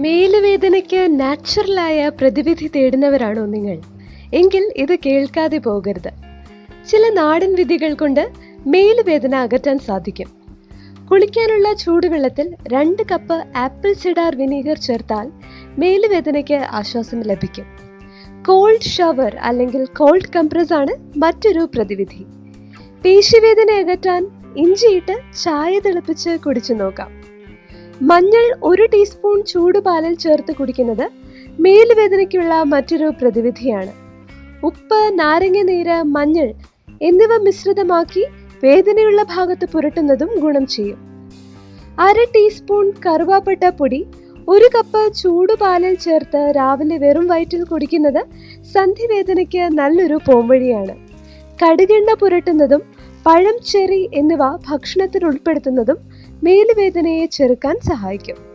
മേലുവേദനയ്ക്ക് നാച്ചുറലായ പ്രതിവിധി തേടുന്നവരാണോ നിങ്ങൾ? എങ്കിൽ ഇത് കേൾക്കാതെ പോകരുത്. ചില നാടൻ വിധികൾ കൊണ്ട് മേലുവേദന അകറ്റാൻ സാധിക്കും. കുളിക്കാനുള്ള ചൂടുവെള്ളത്തിൽ രണ്ട് കപ്പ് ആപ്പിൾ സിഡാർ വിനീഗർ ചേർത്താൽ മേലുവേദനയ്ക്ക് ആശ്വാസം ലഭിക്കും. കോൾഡ് ഷവർ അല്ലെങ്കിൽ കോൾഡ് കംപ്രസ് ആണ് മറ്റൊരു പ്രതിവിധി. പേശിവേദന അകറ്റാൻ ഇഞ്ചിയിട്ട് ചായ തിളപ്പിച്ച് കുടിച്ചു നോക്കാം. മഞ്ഞൾ ഒരു ടീസ്പൂൺ ചൂടുപാലിൽ ചേർത്ത് കുടിക്കുന്നത് മേലുവേദനയ്ക്കുള്ള മറ്റൊരു പ്രതിവിധിയാണ്. ഉപ്പ് നാരങ്ങ നീര് മഞ്ഞൾ എന്നിവ മിശ്രിതമാക്കി വേദനയുള്ള ഭാഗത്ത് പുരട്ടുന്നതും ഗുണം ചെയ്യും. അര ടീസ്പൂൺ കറുവാപ്പട്ട പൊടി ഒരു കപ്പ് ചൂടുപാലിൽ ചേർത്ത് രാവിലെ വെറും വയറ്റിൽ കുടിക്കുന്നത് സന്ധിവേദനയ്ക്ക് നല്ലൊരു പോംവഴിയാണ്. കടുകെണ്ണ പുരട്ടുന്നതും പഴം ചെറി എന്നിവ ഭക്ഷണത്തിൽ ഉൾപ്പെടുത്തുന്നതും മേലുവേദനയെ ചെറുക്കാൻ സഹായിക്കും.